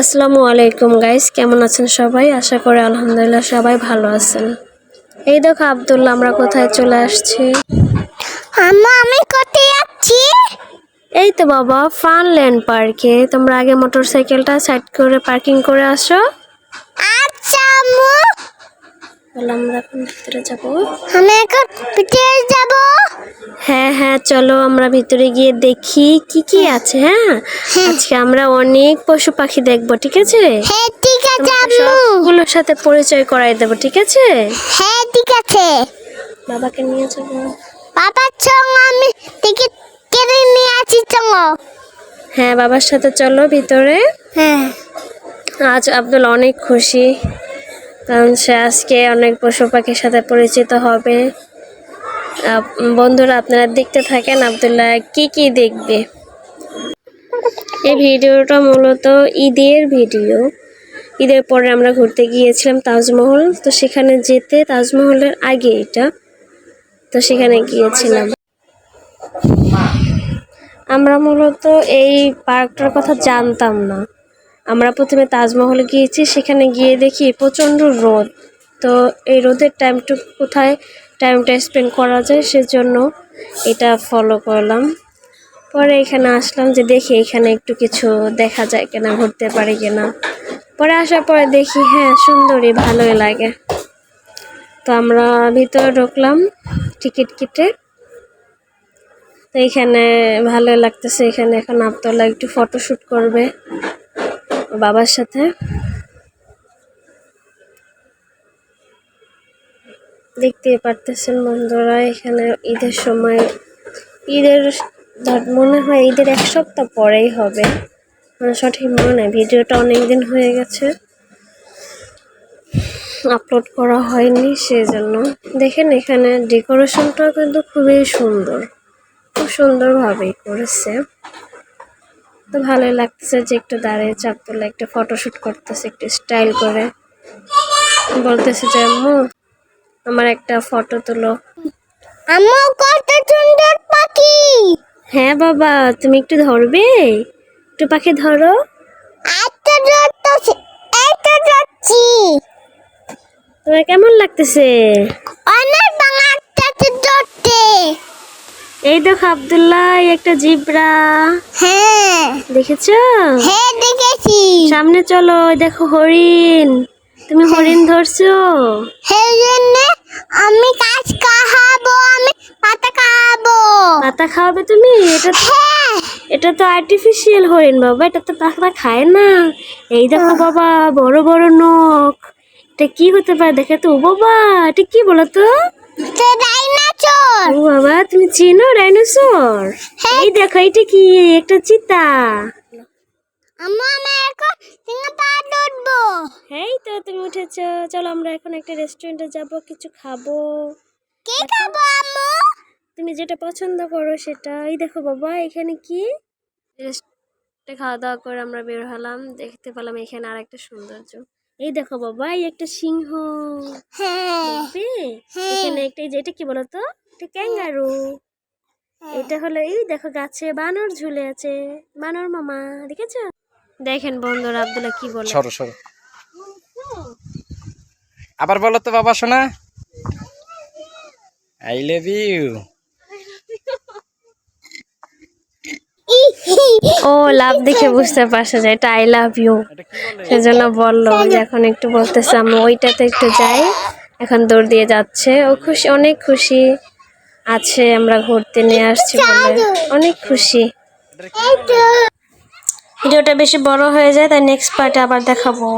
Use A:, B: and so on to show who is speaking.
A: আসসালামু আলাইকুম গাইস কেমন আছেন সবাই? আশা করি আলহামদুলিল্লাহ সবাই ভালো আছেন। এই দেখো আব্দুল্লাহ আমরা কোথায় চলে আসছি?
B: আম্মা আমি কোথায় যাচ্ছি
A: এই তো বাবা ফানল্যান্ড পার্কে। তোমরা আগে মোটরসাইকেলটা সাইড করে পার্কিং করে আসো।
B: আচ্ছা আম্মু।
A: তাহলে আমরা এখন ভিতরে যাব।
B: আমি এখন পিঠে
A: হ্যাঁ হ্যাঁ চলো আমরা ভিতরে গিয়ে দেখি কি কি আছে হ্যাঁ? আজকে আমরা অনেক পশু পাখি দেখব ঠিক আছে?
B: হ্যাঁ ঠিক আছে
A: সবগুলোর সাথে পরিচয় করাই দেবো ঠিক আছে?
B: হ্যাঁ ঠিক আছে।
A: বাবাকে নিয়ে যাব
B: বাবার সঙ্গে আমি টিকিট কেটে নিয়ে আসি সঙ্গে
A: হ্যাঁ বাবার সাথে চলো ভিতরে।
B: হ্যাঁ।
A: আজ আব্দুল অনেক খুশি কারণ সে আজকে অনেক পশু পাখির সাথে পরিচিত হবে। বন্ধুরা আপনারা দেখতে থাকেন, আবদুল্লাহ কি কি দেখবে? এই ভিডিওটা মূলত ঈদের ভিডিও। ঈদের পরে আমরা ঘুরতে গিয়েছিলাম তাজমহল, তো সেখানে যেতে, তাজমহলের আগে এটা, তো সেখানে গিয়েছিলাম। আমরা মূলত এই পার্কটার কথা জানতাম না। আমরা প্রথমে তাজমহলে গিয়েছি, সেখানে গিয়ে দেখি প্রচণ্ড রোদ। তো এই রোদের টাইমটুকু কোথায়? টাইমটা স্পেন্ড করা যায়, সেজন্য এটা ফলো করলাম। পরে এখানে আসলাম যে দেখি এখানে একটু কিছু দেখা যায় কিনা, ঘুরতে পারি কিনা। পরে আসার পরে দেখি হ্যাঁ সুন্দরই ভালোই লাগে। তো আমরা ভিতরে ঢুকলাম, টিকিট কেটে। তো এখানে ভালো লাগতেছে, এখানে এখন আবদুল্লাহ একটু ফটোশ্যুট করবে বাবার সাথে। দেখতে পারতেছেন বন্ধুরা, এখানে ঈদের সময় ঈদের মনে হয় ঈদের এক সপ্তাহ পরেই হবে। মানে সঠিক মনে নেই, ভিডিওটা অনেক দিন হয়ে গেছে। আপলোড করা হয়নি সেই জন্য দেখেন এখানে ডেকোরেশনটা কিন্তু খুবই সুন্দর, খুব সুন্দরভাবেই করেছে। তো ভালোই লাগতেছে যে একটু দাঁড়িয়ে চাপ তুলে একটা ফটোশ্যুট করতেছে, একটু স্টাইল করে। বলতেছে যে, আম্মু আমার একটা ফটো তুলো।
B: আম্মু কত সুন্দর পাখি?
A: হ্যাঁ বাবা তুমি একটু ধরবে? একটু পাখি ধরো।
B: একটা ধরতেছি। একটা ধরছি।
A: তোমার কেমন লাগতেছে?
B: অনেক বাঙাটাতে ধরতে।
A: এই দেখো আবদুল্লাহ এই একটা জিব্রা।
B: হ্যাঁ।
A: দেখেছ?
B: হ্যাঁ দেখেছি।
A: সামনে চলো দেখো হরিণ। তুমি হরিণ ধরছো?
B: সেই জন্য আমি কাজ খাব আমি পাতা খাব
A: পাতা খাওয়াবে তুমি? এটা তো
B: হ্যাঁ।
A: এটা তো আর্টিফিশিয়াল হরিণ বাবা এটা তো পাতা খায় না। এই দেখো বাবা বড় বড় নখ। এটা কি হতে পারে? দেখে তো ও বাবা এটা কি বলো তো?
B: তো ডাইনাসর।
A: ও বাবা তুমি চেনো ডাইনোসর? এই দেখো এটা কি? একটা চিতা।
B: আম্মু আমি এখন সিংহ পাহাড় উঠবো
A: এই তো তুমি উঠেছো। চলো আমরা এখন একটা রেস্টুরেন্টে যাব কিছু খাব।
B: কি খাব আম্মু?
A: তুমি যেটা পছন্দ করো সেটা। এই দেখো বাবা এখানে কি? রেস্টুরেন্টে খাওয়া দাওয়া করে আমরা বের হলাম। দেখতে পেলাম এখানে আর একটা সৌন্দর্য। এই দেখো বাবা এই একটা সিংহ।
B: হ্যাঁ হ্যাঁ।
A: এখানে একটা এই যে এটা কি বলতো? এটা ক্যাঙ্গারু। এটা হলো এই দেখো গাছে বানর ঝুলে আছে। বানর মামা দেখেছ? দেখেন বন্ধুরা আব্দুল্লাহ কি বলে।
C: সরো সরো। আবার বলো তো বাবা শোনা। আই লাভ ইউ
A: ও লাভ দেখে বুঝতে পারছে যে এটা আই লাভ ইউ সেজন্য বলল যে এখন একটু বলতেছে আমি ওইটাতে একটু যাই। এখন দৌড় দিয়ে যাচ্ছে। ও খুশি অনেক খুশি আছে আমরা ঘুরতে নিয়ে আসছি বলে। অনেক খুশি। ভিডিওটা বেশি বড় হয়ে যায় তাই নেক্সট পার্টে আবার দেখাবো।